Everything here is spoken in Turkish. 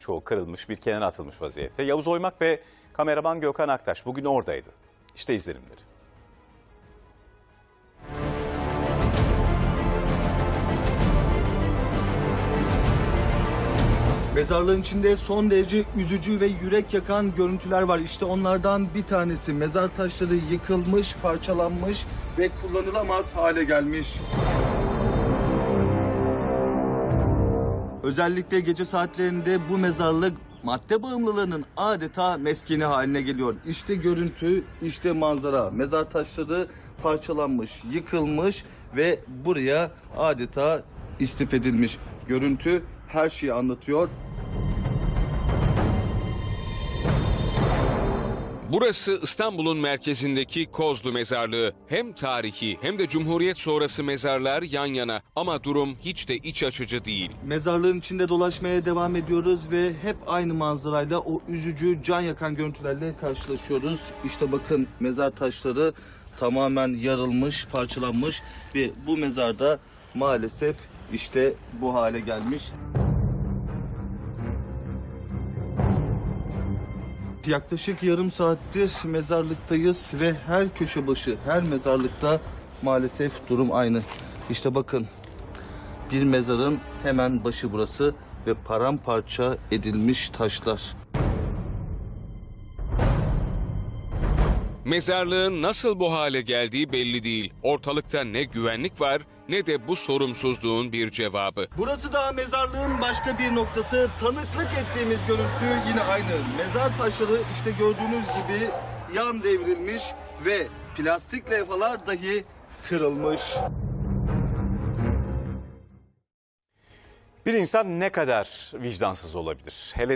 Çoğu kırılmış, bir kenara atılmış vaziyette. Yavuz Oymak ve kameraman Gökhan Aktaş bugün oradaydı. İşte izlenimleri. Mezarlığın içinde son derece üzücü ve yürek yakan görüntüler var. İşte onlardan bir tanesi mezar taşları yıkılmış, parçalanmış ve kullanılamaz hale gelmiş. Özellikle gece saatlerinde bu mezarlık madde bağımlılığının adeta meskeni haline geliyor. İşte görüntü, işte manzara. Mezar taşları parçalanmış, yıkılmış ve buraya adeta istif edilmiş. Görüntü her şeyi anlatıyor. Burası İstanbul'un merkezindeki Kozlu Mezarlığı. Hem tarihi hem de Cumhuriyet sonrası mezarlar yan yana ama durum hiç de iç açıcı değil. Mezarlığın içinde dolaşmaya devam ediyoruz ve hep aynı manzarayla o üzücü can yakan görüntülerle karşılaşıyoruz. İşte bakın mezar taşları tamamen yarılmış, parçalanmış ve bu mezarda maalesef işte bu hale gelmiş. Yaklaşık yarım saattir mezarlıktayız ve her köşe başı, her mezarlıkta maalesef durum aynı. İşte bakın bir mezarın hemen başı burası ve paramparça edilmiş taşlar. Mezarlığın nasıl bu hale geldiği belli değil. Ortalıkta ne güvenlik var ne de bu sorumsuzluğun bir cevabı. Burası da mezarlığın başka bir noktası. Tanıklık ettiğimiz görüntü yine aynı. Mezar taşları işte gördüğünüz gibi yan devrilmiş ve plastik levhalar dahi kırılmış. Bir insan ne kadar vicdansız olabilir? Hele